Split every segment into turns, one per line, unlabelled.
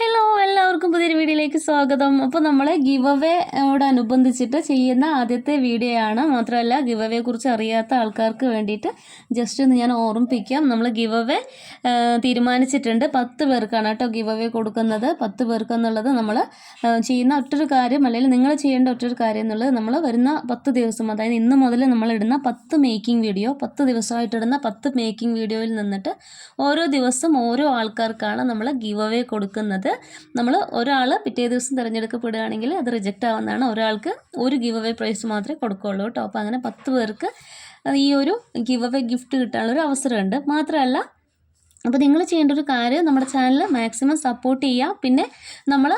Hello എല്ലാവർക്കും പുതിയൊരു വീഡിയോയിലേക്ക് സ്വാഗതം. അപ്പോൾ നമ്മൾ ഗിവ് അവയോടനുബന്ധിച്ചിട്ട് ചെയ്യുന്ന ആദ്യത്തെ വീഡിയോ ആണ്. മാത്രമല്ല ഗിവ് അവയെ കുറിച്ച് അറിയാത്ത ആൾക്കാർക്ക് വേണ്ടിയിട്ട് ജസ്റ്റ് ഒന്ന് ഞാൻ ഓർമ്മിപ്പിക്കാം. നമ്മൾ ഗിവ് അവേ തീരുമാനിച്ചിട്ടുണ്ട്. പത്ത് പേർക്കാണ് കേട്ടോ ഗിവ് അവേ കൊടുക്കുന്നത്. പത്ത് പേർക്ക് എന്നുള്ളത് നമ്മൾ ചെയ്യുന്ന ഒറ്റൊരു കാര്യം അല്ലെങ്കിൽ നിങ്ങൾ ചെയ്യേണ്ട ഒറ്റൊരു കാര്യം എന്നുള്ളത് നമ്മൾ വരുന്ന പത്ത് ദിവസം അതായത് ഇന്ന് മുതൽ നമ്മൾ ഇടുന്ന പത്ത് മേക്കിംഗ് വീഡിയോ പത്ത് ദിവസമായിട്ട് ഇടുന്ന പത്ത് മേക്കിംഗ് വീഡിയോയിൽ നിന്നിട്ട് ഓരോ ദിവസം ഓരോ ആൾക്കാർക്കാണ് നമ്മൾ ഗിവ് അവേ കൊടുക്കുന്നത്. നമ്മൾ ഒരാൾ പിറ്റേ ദിവസം തിരഞ്ഞെടുക്കപ്പെടുകയാണെങ്കിൽ അത് റിജക്റ്റ് ആവുന്നതാണ് ഒരാൾക്ക് ഒരു ഗിവ് അവേ പ്രൈസ് മാത്രമേ കൊടുക്കുകയുള്ളൂ കേട്ടോ. അപ്പോൾ അങ്ങനെ പത്ത് പേർക്ക് ഈ ഒരു ഗിവ് അവേ ഗിഫ്റ്റ് കിട്ടാനുള്ള ഒരു അവസരമുണ്ട്. മാത്രമല്ല അപ്പോൾ നിങ്ങൾ ചെയ്യേണ്ട ഒരു കാര്യം നമ്മുടെ ചാനൽ മാക്സിമം സപ്പോർട്ട് ചെയ്യുക പിന്നെ നമ്മൾ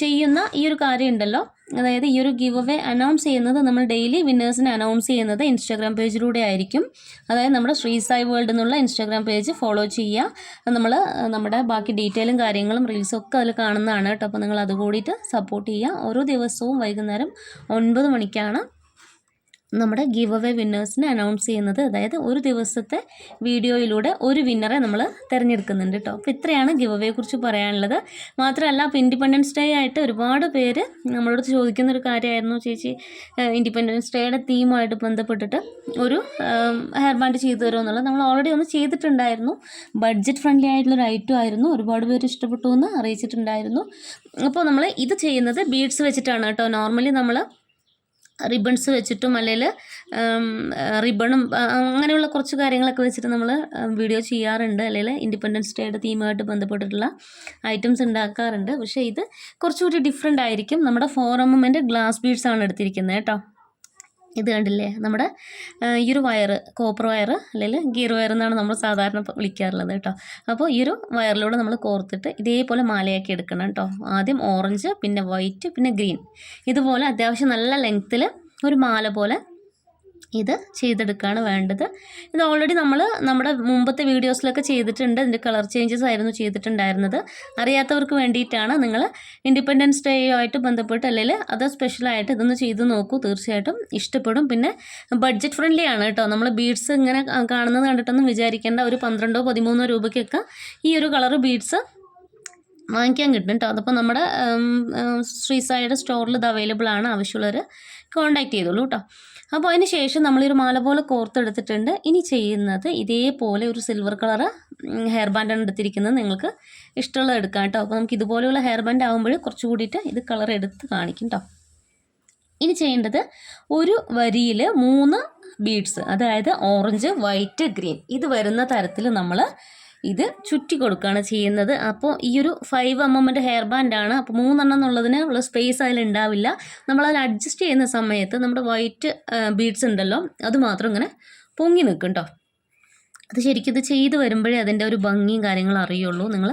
ചെയ്യുന്ന ഈ ഒരു കാര്യം ഉണ്ടല്ലോ. അതായത് ഈ ഒരു ഗിവ് അവേ അനൗൺസ് ചെയ്യുന്നത് നമ്മൾ ഡെയിലി വിന്നേഴ്സിനെ അനൗൺസ് ചെയ്യുന്നത് ഇൻസ്റ്റാഗ്രാം പേജിലൂടെ ആയിരിക്കും. അതായത് നമ്മുടെ ശ്രീസായി വേൾഡ് എന്നുള്ള ഇൻസ്റ്റാഗ്രാം പേജ് ഫോളോ ചെയ്യുക നമ്മൾ നമ്മുടെ ബാക്കി ഡീറ്റെയിലും കാര്യങ്ങളും റീൽസും ഒക്കെ അതിൽ കാണുന്നതാണ് കേട്ടോ. അപ്പോൾ നിങ്ങൾ അത് കൂടിയിട്ട് സപ്പോർട്ട് ചെയ്യുക ഓരോ ദിവസവും വൈകുന്നേരം ഒൻപത് മണിക്കാണ് നമ്മുടെ ഗിവ് അവേ വിന്നേഴ്സിനെ അനൗൺസ് ചെയ്യുന്നത്. അതായത് ഒരു ദിവസത്തെ വീഡിയോയിലൂടെ ഒരു വിന്നറെ നമ്മൾ തിരഞ്ഞെടുക്കുന്നുണ്ട് കേട്ടോ അപ്പോൾ ഇത്രയാണ് ഗിവ് അവയെ കുറിച്ച് പറയാനുള്ളത്. മാത്രമല്ല അപ്പോൾ ഇൻഡിപെൻഡൻസ് ഡേ ആയിട്ട് ഒരുപാട് പേര് നമ്മളോട് ചോദിക്കുന്ന ഒരു കാര്യമായിരുന്നു. ചേച്ചി ഇൻഡിപെൻഡൻസ് ഡേയുടെ തീമായിട്ട് ബന്ധപ്പെട്ടിട്ട് ഒരു ഹെയർ ബാൻഡ് ചെയ്തു തരുമോ എന്നുള്ളത് നമ്മൾ ഓൾറെഡി ഒന്ന് ചെയ്തിട്ടുണ്ടായിരുന്നു. ബഡ്ജറ്റ് ഫ്രണ്ട്ലി ആയിട്ടുള്ളൊരു ഐറ്റം ആയിരുന്നു. ഒരുപാട് പേര് ഇഷ്ടപ്പെട്ടു എന്ന് അറിയിച്ചിട്ടുണ്ടായിരുന്നു. അപ്പോൾ നമ്മൾ ഇത് ചെയ്യുന്നത് ബീഡ്സ് വെച്ചിട്ടാണ് കേട്ടോ നോർമലി നമ്മൾ റിബൺസ് വെച്ചിട്ടും അല്ലെങ്കിൽ റിബണും അങ്ങനെയുള്ള കുറച്ച് കാര്യങ്ങളൊക്കെ വെച്ചിട്ട് നമ്മൾ വീഡിയോ ചെയ്യാറുണ്ട്. അല്ലെങ്കിൽ ഇൻഡിപെൻഡൻസ് ഡേയുടെ തീമായിട്ട് ബന്ധപ്പെട്ടിട്ടുള്ള ഐറ്റംസ് ഉണ്ടാക്കാറുണ്ട്. പക്ഷേ ഇത് കുറച്ചുകൂടി ഡിഫറെന്റ് ആയിരിക്കും. നമ്മുടെ ഫോർ ഗ്ലാസ് ബീഡ്സ് ആണ് എടുത്തിരിക്കുന്നത് കേട്ടോ. ഇത് കണ്ടില്ലേ? നമ്മുടെ ഈ ഒരു വയർ കോപ്പർ വയർ അല്ലെങ്കിൽ ഗിയർ വയർ എന്നാണ് നമ്മൾ സാധാരണ വിളിക്കാറുള്ളത് കേട്ടോ. അപ്പോൾ ഈ ഒരു വയറിലൂടെ നമ്മൾ കോർത്തിട്ട് ഇതേപോലെ മാലയാക്കി എടുക്കണം കേട്ടോ. ആദ്യം ഓറഞ്ച് പിന്നെ വൈറ്റ് പിന്നെ ഗ്രീൻ ഇതുപോലെ അത്യാവശ്യം നല്ല ലെങ്ത്തിൽ ഒരു മാല പോലെ ഇത് ചെയ്തെടുക്കുകയാണ് വേണ്ടത്. ഇത് ഓൾറെഡി നമ്മൾ നമ്മുടെ മുമ്പത്തെ വീഡിയോസിലൊക്കെ ചെയ്തിട്ടുണ്ട്. ഇതിന്റെ കളർ ചേഞ്ചസ് ആയിരുന്നു ചെയ്തിട്ടുണ്ടായിരുന്നത്. അറിയാത്തവർക്ക് വേണ്ടിയിട്ടാണ് നിങ്ങൾ ഇൻഡിപെൻഡൻസ് ഡേയുമായിട്ട് ബന്ധപ്പെട്ട് അല്ലെങ്കിൽ അത് സ്പെഷ്യലായിട്ട് ഇതൊന്ന് ചെയ്ത് നോക്കൂ. തീർച്ചയായിട്ടും ഇഷ്ടപ്പെടും. പിന്നെ ബഡ്ജറ്റ് ഫ്രണ്ട്ലി ആണ് കേട്ടോ. നമ്മൾ ബീഡ്സ് ഇങ്ങനെ കാണുന്നത് കണ്ടിട്ടൊന്നും വിചാരിക്കേണ്ട. ഒരു പന്ത്രണ്ടോ പതിമൂന്നോ രൂപയ്ക്കൊക്കെ ഈ ഒരു കളർ ബീഡ്സ് വാങ്ങിക്കാൻ കിട്ടും. കേട്ടോ അതിപ്പോൾ നമ്മുടെ ശ്രീസായുടെ സ്റ്റോറിൽ ഇത് അവൈലബിൾ ആണ്. ആവശ്യമുള്ളവർ കോൺടാക്ട് ചെയ്തോളൂ കേട്ടോ അപ്പോൾ അതിന് ശേഷം നമ്മളൊരു മാല പോലെ കോർത്തെടുത്തിട്ടുണ്ട് ഇനി ചെയ്യുന്നത് ഇതേപോലെ ഒരു സിൽവർ കളർ ഹെയർ ബാൻഡാണ് എടുത്തിരിക്കുന്നത്. നിങ്ങൾക്ക് ഇഷ്ടമുള്ളത് എടുക്കാം കേട്ടോ അപ്പോൾ നമുക്ക് ഇതുപോലെയുള്ള ഹെയർ ബാൻഡ് ആകുമ്പോൾ കുറച്ച് കൂടിയിട്ട് ഇത് കളർ എടുത്ത് കാണിക്കും കേട്ടോ ഇനി ചെയ്യേണ്ടത് ഒരു വരിയിൽ മൂന്ന് ബീഡ്സ് അതായത് ഓറഞ്ച് വൈറ്റ് ഗ്രീൻ ഇത് വരുന്ന തരത്തിൽ നമ്മൾ ഇത് ചുറ്റി കൊടുക്കുകയാണ് ചെയ്യുന്നത്. അപ്പോൾ ഈ ഒരു ഫൈവ് എം എമ്മിന്റെ ഹെയർ ബാൻഡാണ് അപ്പോൾ മൂന്നെണ്ണം എന്നുള്ളതിന് ഉള്ള സ്പേസ് അതിൽ ഉണ്ടാവില്ല. നമ്മളതിൽ അഡ്ജസ്റ്റ് ചെയ്യുന്ന സമയത്ത് നമ്മുടെ വൈറ്റ് ബീഡ്സ് ഉണ്ടല്ലോ അത് മാത്രം ഇങ്ങനെ പൊങ്ങി നിൽക്കും കേട്ടോ അത് ശരിക്കും ഇത് ചെയ്ത് വരുമ്പോഴേ അതിന്റെ ഒരു ഭംഗിയും കാര്യങ്ങളും അറിയുള്ളൂ. നിങ്ങൾ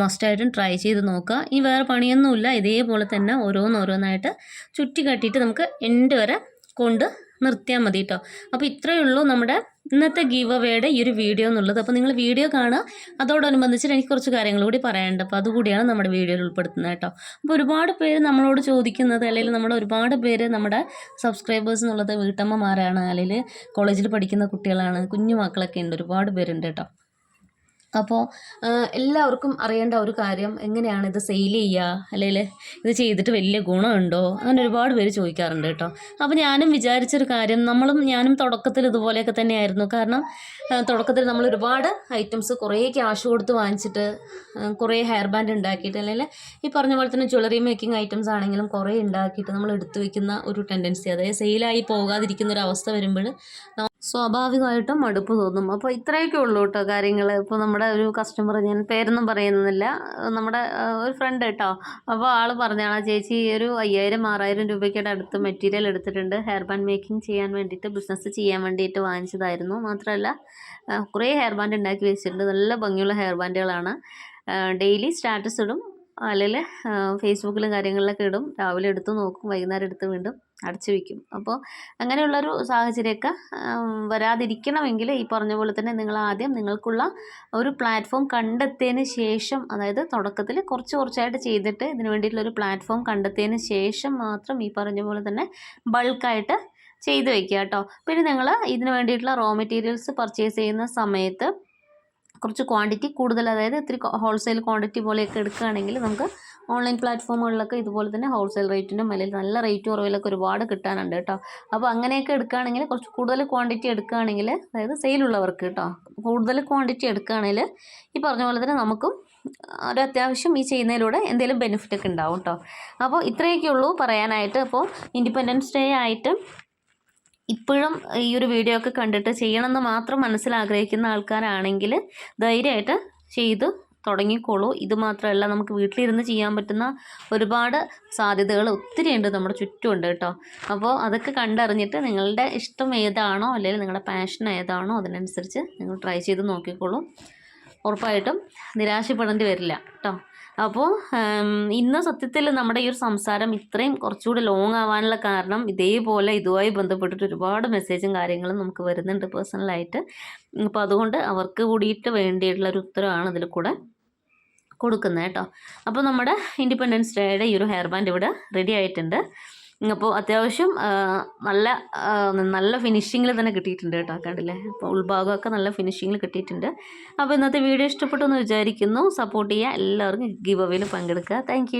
മസ്റ്റായിട്ടും ട്രൈ ചെയ്ത് നോക്കുക. ഇനി വേറെ പണിയൊന്നുമില്ല. ഇതേപോലെ തന്നെ ഓരോന്നോരോന്നായിട്ട് ചുറ്റി കട്ടിയിട്ട് നമുക്ക് എൻഡ് വരെ കൊണ്ട് നിർത്തിയാൽ മതി കേട്ടോ അപ്പോൾ ഇത്രയേ ഉള്ളൂ നമ്മുടെ ഇന്നത്തെ ഗീവ് അവയുടെ ഈ ഒരു വീഡിയോ എന്നുള്ളത്. അപ്പോൾ നിങ്ങൾ വീഡിയോ കാണുക. അതോടനുബന്ധിച്ചിട്ട് എനിക്ക് കുറച്ച് കാര്യങ്ങൾ കൂടി പറയാനുണ്ട്. അപ്പോൾ അതുകൂടിയാണ് നമ്മുടെ വീഡിയോയിൽ ഉൾപ്പെടുത്തുന്നത് കേട്ടോ അപ്പോൾ ഒരുപാട് പേര് നമ്മളോട് ചോദിക്കുന്നത് അല്ലെങ്കിൽ നമ്മുടെ ഒരുപാട് പേര് നമ്മുടെ സബ്സ്ക്രൈബേഴ്സ് എന്നുള്ളത് വീട്ടമ്മമാരാണ് അല്ലെങ്കിൽ കോളേജിൽ പഠിക്കുന്ന കുട്ടികളാണ് കുഞ്ഞു മക്കളൊക്കെ ഉണ്ട്. ഒരുപാട് പേരുണ്ട് കേട്ടോ അപ്പോൾ എല്ലാവർക്കും അറിയേണ്ട ഒരു കാര്യം എങ്ങനെയാണ് ഇത് സെയിൽ ചെയ്യുക അല്ലെങ്കിൽ ഇത് ചെയ്തിട്ട് വലിയ ഗുണമുണ്ടോ? അങ്ങനെ ഒരുപാട് പേര് ചോദിക്കാറുണ്ട് കേട്ടോ. അപ്പോൾ ഞാനും വിചാരിച്ചൊരു കാര്യം നമ്മളും ഞാനും തുടക്കത്തിൽ ഇതുപോലെയൊക്കെ തന്നെയായിരുന്നു. കാരണം തുടക്കത്തിൽ നമ്മൾ ഒരുപാട് ഐറ്റംസ് കുറേ ക്യാഷ് കൊടുത്ത് വാങ്ങിച്ചിട്ട് കുറേ ഹെയർ ബാൻഡ് ഉണ്ടാക്കിയിട്ട് അല്ലെങ്കിൽ ഈ പറഞ്ഞ പോലെ തന്നെ ജ്വല്ലറി മേക്കിംഗ് ഐറ്റംസ് ആണെങ്കിലും കുറേ ഉണ്ടാക്കിയിട്ട് നമ്മൾ എടുത്തു വെക്കുന്ന ഒരു ടെൻഡൻസി അതായത് സെയിലായി പോകാതിരിക്കുന്ന ഒരു അവസ്ഥ വരുമ്പോൾ സ്വാഭാവികമായിട്ടും മടുപ്പ് തോന്നും. അപ്പോൾ ഇത്രയൊക്കെ ഉള്ളൂ കേട്ടോ കാര്യങ്ങൾ ഇപ്പോൾ നമ്മുടെ ഒരു കസ്റ്റമർ ഞാൻ പേരൊന്നും പറയുന്നില്ല. നമ്മുടെ ഒരു ഫ്രണ്ട് കേട്ടോ. അപ്പോൾ ആൾ പറഞ്ഞാണ് ചേച്ചി ഒരു അയ്യായിരം ആറായിരം രൂപയ്ക്കടെ അടുത്ത് മെറ്റീരിയൽ എടുത്തിട്ടുണ്ട്. ഹെയർ ബാൻഡ് മേക്കിംഗ് ചെയ്യാൻ വേണ്ടിയിട്ട് ബിസിനസ് ചെയ്യാൻ വേണ്ടിയിട്ട് വാങ്ങിച്ചതായിരുന്നു. മാത്രമല്ല കുറേ ഹെയർ ബാൻഡ് ഉണ്ടാക്കി വെച്ചിട്ടുണ്ട്. നല്ല ഭംഗിയുള്ള ഹെയർ ബാൻഡുകളാണ് ഡെയിലി സ്റ്റാറ്റസ് ഇടും. അല്ലെങ്കിൽ ഫേസ്ബുക്കിലും കാര്യങ്ങളിലൊക്കെ ഇടും. രാവിലെ എടുത്ത് നോക്കും വൈകുന്നേരം എടുത്ത് വീണ്ടും അടച്ചു വയ്ക്കും അപ്പോൾ അങ്ങനെയുള്ളൊരു സാഹചര്യമൊക്കെ വരാതിരിക്കണമെങ്കിൽ ഈ പറഞ്ഞ പോലെ തന്നെ നിങ്ങൾ ആദ്യം നിങ്ങൾക്കുള്ള ഒരു പ്ലാറ്റ്ഫോം കണ്ടെത്തിയതിന് ശേഷം അതായത് തുടക്കത്തിൽ കുറച്ച് കുറച്ചായിട്ട് ചെയ്തിട്ട് ഇതിന് വേണ്ടിയിട്ടുള്ളൊരു പ്ലാറ്റ്ഫോം കണ്ടെത്തിയതിന് ശേഷം മാത്രം ഈ പറഞ്ഞ പോലെ തന്നെ ബൾക്കായിട്ട് ചെയ്ത് വയ്ക്കുക കേട്ടോ. പിന്നെ നിങ്ങൾ ഇതിന് വേണ്ടിയിട്ടുള്ള റോ മെറ്റീരിയൽസ് പർച്ചേസ് ചെയ്യുന്ന സമയത്ത് കുറച്ച് ക്വാണ്ടിറ്റി കൂടുതൽ അതായത് ഇത്തിരി ഹോൾസെയിൽ ക്വാണ്ടിറ്റി പോലെയൊക്കെ എടുക്കുകയാണെങ്കിൽ നമുക്ക് ഓൺലൈൻ പ്ലാറ്റ്ഫോമുകളിലൊക്കെ ഇതുപോലെ തന്നെ ഹോൾസെയിൽ റേറ്റിന്റെ മേലിൽ നല്ല റേറ്റ് കുറവിലൊക്കെ ഒരുപാട് കിട്ടാനുണ്ട് കേട്ടോ. അപ്പോൾ അങ്ങനെയൊക്കെ എടുക്കുകയാണെങ്കിൽ കുറച്ച് കൂടുതൽ ക്വാണ്ടിറ്റി എടുക്കുകയാണെങ്കിൽ അതായത് സെയിലുള്ളവർക്ക് കേട്ടോ കൂടുതൽ ക്വാണ്ടിറ്റി എടുക്കുകയാണെങ്കിൽ ഈ പറഞ്ഞ പോലെ തന്നെ നമുക്കും ഒരു അത്യാവശ്യം ഈ ചെയ്യുന്നതിലൂടെ എന്തെങ്കിലും ബെനിഫിറ്റ് ഒക്കെ ഉണ്ടാവും കേട്ടോ. അപ്പോൾ ഇത്രയൊക്കെ ഉള്ളൂ പറയാനായിട്ട്. അപ്പോൾ ഇൻഡിപെൻഡൻസ് ഡേ ആയിട്ട് ഇപ്പോഴും ഈ ഒരു വീഡിയോ ഒക്കെ കണ്ടിട്ട് ചെയ്യണമെന്ന് മാത്രം മനസ്സിലാഗ്രഹിക്കുന്ന ആൾക്കാരാണെങ്കിൽ ധൈര്യമായിട്ട് ചെയ്തു തുടങ്ങിക്കോളൂ. ഇത് മാത്രമല്ല നമുക്ക് വീട്ടിലിരുന്ന് ചെയ്യാൻ പറ്റുന്ന ഒരുപാട് സാധ്യതകൾ ഒത്തിരി ഉണ്ട് നമ്മുടെ ചുറ്റുമുണ്ട് കേട്ടോ. അപ്പോൾ അതൊക്കെ കണ്ടറിഞ്ഞിട്ട് നിങ്ങളുടെ ഇഷ്ടം ഏതാണോ അല്ലെങ്കിൽ നിങ്ങളുടെ പാഷൻ ഏതാണോ അതിനനുസരിച്ച് നിങ്ങൾ ട്രൈ ചെയ്ത് നോക്കിക്കോളൂ. ഉറപ്പായിട്ടും നിരാശപ്പെടേണ്ടി വരില്ല കേട്ടോ അപ്പോൾ ഇന്ന് സത്യത്തിൽ നമ്മുടെ ഈ ഒരു സംസാരം ഇത്രയും കുറച്ചുകൂടി ലോങ് ആവാനുള്ള കാരണം ഇതേപോലെ ഇതുമായി ബന്ധപ്പെട്ടിട്ട് ഒരുപാട് മെസ്സേജും കാര്യങ്ങളും നമുക്ക് വരുന്നുണ്ട് പേഴ്സണലായിട്ട് അപ്പോൾ അതുകൊണ്ട് അവർക്ക് കൂടിയിട്ട് വേണ്ടിയിട്ടുള്ള ഒരു ഉത്തരവാണ് ഇതിൽ കൂടെ കൊടുക്കുന്നത് കേട്ടോ അപ്പോൾ നമ്മുടെ ഇൻഡിപെൻഡൻസ് ഡേയുടെ ഈ ഒരു ഹെയർ ബാൻഡ് ഇവിടെ റെഡി ആയിട്ടുണ്ട്. അപ്പോൾ അത്യാവശ്യം നല്ല നല്ല ഫിനിഷിങ്ങിൽ തന്നെ കിട്ടിയിട്ടുണ്ട് കേട്ടോ കണ്ടില്ലേ അപ്പോൾ ഉൾഭാഗമൊക്കെ നല്ല ഫിനിഷിങ്ങിൽ കിട്ടിയിട്ടുണ്ട്. അപ്പോൾ ഇന്നത്തെ വീഡിയോ ഇഷ്ടപ്പെട്ടു എന്ന് വിചാരിക്കുന്നു. സപ്പോർട്ട് ചെയ്യുക എല്ലാവർക്കും ഗിവ് അവയിൽ പങ്കെടുക്കുക. താങ്ക്